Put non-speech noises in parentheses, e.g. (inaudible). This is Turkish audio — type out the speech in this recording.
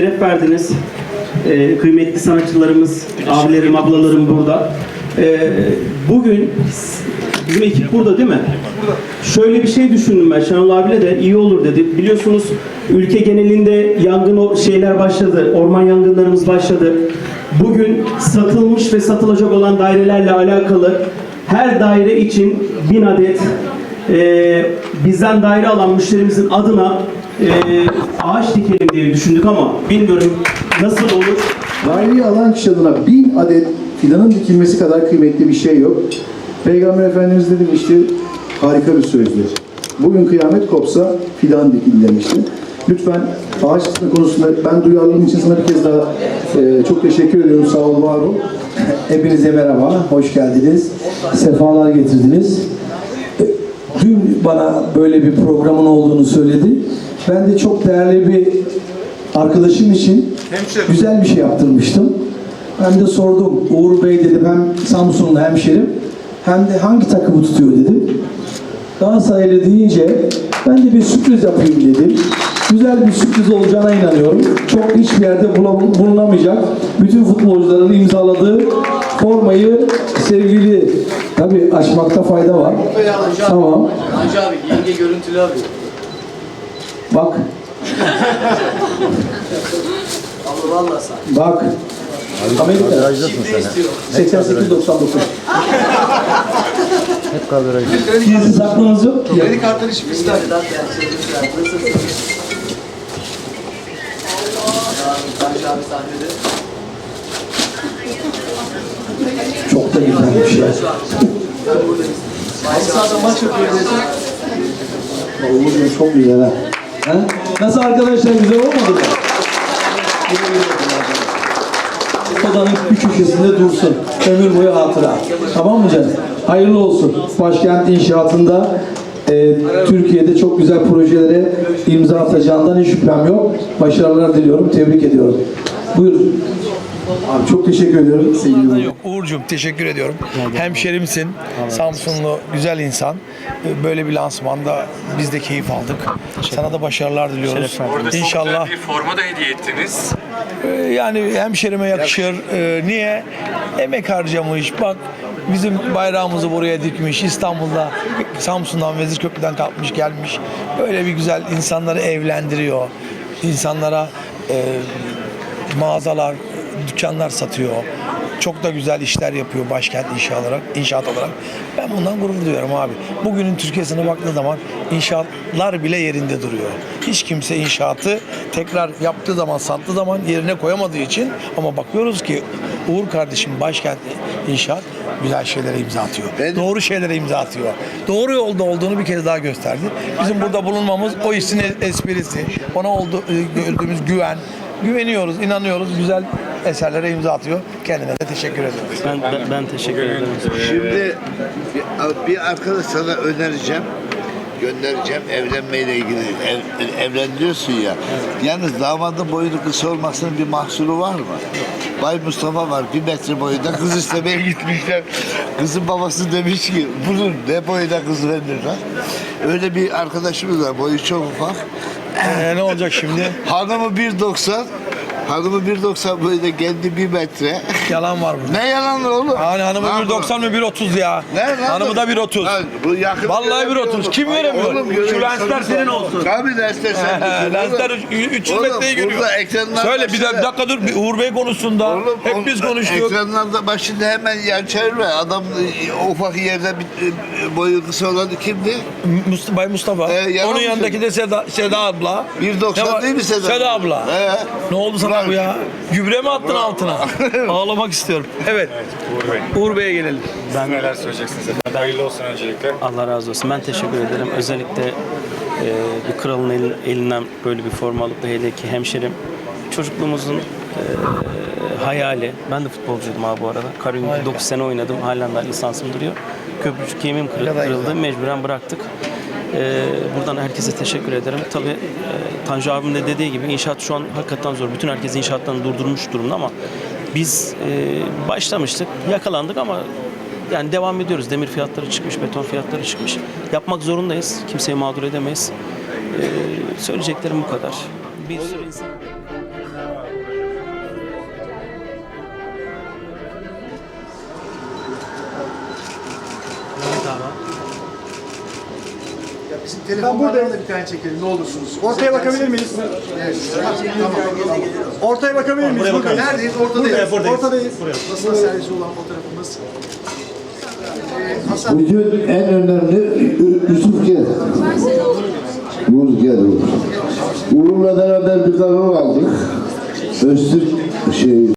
Şeref verdiniz. Ee, kıymetli sanatçılarımız, abilerim, ablalarım burada. Ee, bugün bizim ekip burada değil mi? Şöyle bir şey düşündüm ben Şenol abiyle de iyi olur dedi. Biliyorsunuz ülke genelinde yangın o şeyler başladı. Orman yangınlarımız başladı. Bugün satılmış ve satılacak olan dairelerle alakalı her daire için bin adet e, bizden daire alan müşterimizin adına e, ağaç dikelim diye düşündük ama bilmiyorum nasıl olur. Daireyi alan kişi adına bin adet fidanın dikilmesi kadar kıymetli bir şey yok. Peygamber Efendimiz de demişti, harika bir sözdür. Bugün kıyamet kopsa fidan dikil demişti. Lütfen ağaç dikme konusunda ben duyarlılığım için sana bir kez daha e, çok teşekkür ediyorum. Sağ ol, var ol. Hepinize merhaba, hoş geldiniz. Sefalar getirdiniz. Dün bana böyle bir programın olduğunu söyledi. Ben de çok değerli bir arkadaşım için güzel bir şey yaptırmıştım. Ben de sordum, Uğur Bey dedim hem Samsunlu hemşerim hem de hangi takımı tutuyor dedim. Galatasaraylı deyince ben de bir sürpriz yapayım dedim. Güzel bir sürpriz olacağına inanıyorum. Çok hiçbir yerde bulun- bulunamayacak. Bütün futbolcuların imzaladığı formayı sevgili tabi açmakta fayda var. Tamam. Hacı abi yenge görüntülü abi. Bak, Allah vallahi sen. bak. Amerika Ne istiyor? 88-99. Gizli saklınız yok. ki. Kredi kartları abi sahnede. Çok da güzel bir şey. Ben buradayım. Maç yapıyor. Oğlum çok güzel ha. Ha? Nasıl arkadaşlar güzel olmadı mı? Odanın bir köşesinde dursun. Ömür boyu hatıra. Tamam mı canım? Hayırlı olsun. Başkent inşaatında e, Türkiye'de çok güzel projelere imza atacağından hiç şüphem yok. Başarılar diliyorum. Tebrik ediyorum. Buyurun. Abi çok teşekkür ediyorum sevgili Uğur'cum teşekkür ediyorum. Hemşerimsin. Samsunlu güzel insan. Böyle bir lansmanda biz de keyif aldık. Sana da başarılar diliyoruz. Orada çok İnşallah güzel bir forma da hediye ettiniz. e, yani hemşerime yakışır. E, Niye? Emek harcamış. Bak bizim bayrağımızı buraya dikmiş. İstanbul'da Samsun'dan Vezirköprü'den kalkmış gelmiş. Böyle bir güzel insanları evlendiriyor. İnsanlara e, mağazalar, dükkanlar satıyor. Çok da güzel işler yapıyor başkent inşaat olarak, inşaat olarak. Ben bundan gurur duyuyorum abi. Bugünün Türkiye'sine baktığı zaman inşaatlar bile yerinde duruyor. Hiç kimse inşaatı tekrar yaptığı zaman, sattığı zaman yerine koyamadığı için ama bakıyoruz ki Uğur kardeşim başkent inşaat güzel şeylere imza atıyor. Doğru şeylere imza atıyor. Doğru yolda olduğunu bir kez daha gösterdi. Bizim burada bulunmamız o işin esprisi. Ona oldu, e, gördüğümüz güven, Güveniyoruz, inanıyoruz. Güzel eserlere imza atıyor. Kendine de teşekkür ediyoruz. Ben, ben, ben teşekkür ederim. Şimdi bir, bir arkadaş sana önereceğim. Göndereceğim evlenmeyle ilgili. Ev, evlendiriyorsun ya. Yalnız damadın boyunu kısa olmasının bir mahsuru var mı? Bay Mustafa var bir metre boyunda kız istemeye (laughs) gitmişler. Kızın babası demiş ki bunun ne boyunda kız verilir lan? Öyle bir arkadaşımız var boyu çok ufak. Ee, ne olacak şimdi? Hanımı 1.90 Hanımı 1.90 boyunda kendi bir metre. Yalan var burada. ne yalan oğlum? Hani hanımı Lan bu- 1.90 mı 1.30 ya? Ne lan Hanımı bu? da 1.30. Lan bu yakın Vallahi göremiyor 1.30. oğlum. Kim oğlum, Şu görüyor. lensler senin olsun. Tabii lensler senin. Lensler 300 Oğlum, metreyi görüyor. burada ekranlar Söyle bir, başında- dakika dur. Bir Uğur Bey konuşsun da. Oğlum, Hep biz konuştuk. Ekranlarda başında hemen yan çevirme. Adam e, ufak yerde bir, e, boyu kısa olan kimdi? Mustafa, Bay Mustafa. Ee, yalan Onun mı yanındaki de Seda, Seda abla. 1.90 Ne var? değil mi Seda? Seda abla. He. Ne oldu sana bu ya? Gübre mi attın altına? (laughs) Ağlamak istiyorum. Evet. Uğur Bey, Uğur Bey'e gelelim. siz neler söyleyeceksiniz efendim? Hayırlı olsun öncelikle. Allah razı olsun. Ben teşekkür ederim. Özellikle e, bir kralın el- elinden böyle bir forma alıp da hele ki hemşerim çocukluğumuzun e, hayali. Ben de futbolcuydum abi bu arada. Karayol'da 9 sene oynadım. Halen daha lisansım duruyor. Köprücük kemiğim kırı- kırıldı. Mecburen bıraktık. E, buradan herkese teşekkür ederim. Tabii e, Tanju abim de dediği gibi inşaat şu an hakikaten zor. Bütün herkes inşaattan durdurmuş durumda ama biz e, başlamıştık, yakalandık ama yani devam ediyoruz. Demir fiyatları çıkmış, beton fiyatları çıkmış. Yapmak zorundayız. Kimseyi mağdur edemeyiz. E, söyleyeceklerim bu kadar. Bir sürü insan... Bizim telefonlardan da bir tane çekelim ne olursunuz. Ortaya bakabilir miyiz? Evet. Tamam, tamam. Ortaya bakabilir miyiz? Burada. Neredeyiz? Ortadayız. Ortadayız. Basına servisi olan fotoğrafımız. Ee, Hasan Bugün en önemli Yusuf Gel. Uğur Gel Uğur. Uğur'la beraber bir karar aldık. Öztürk şey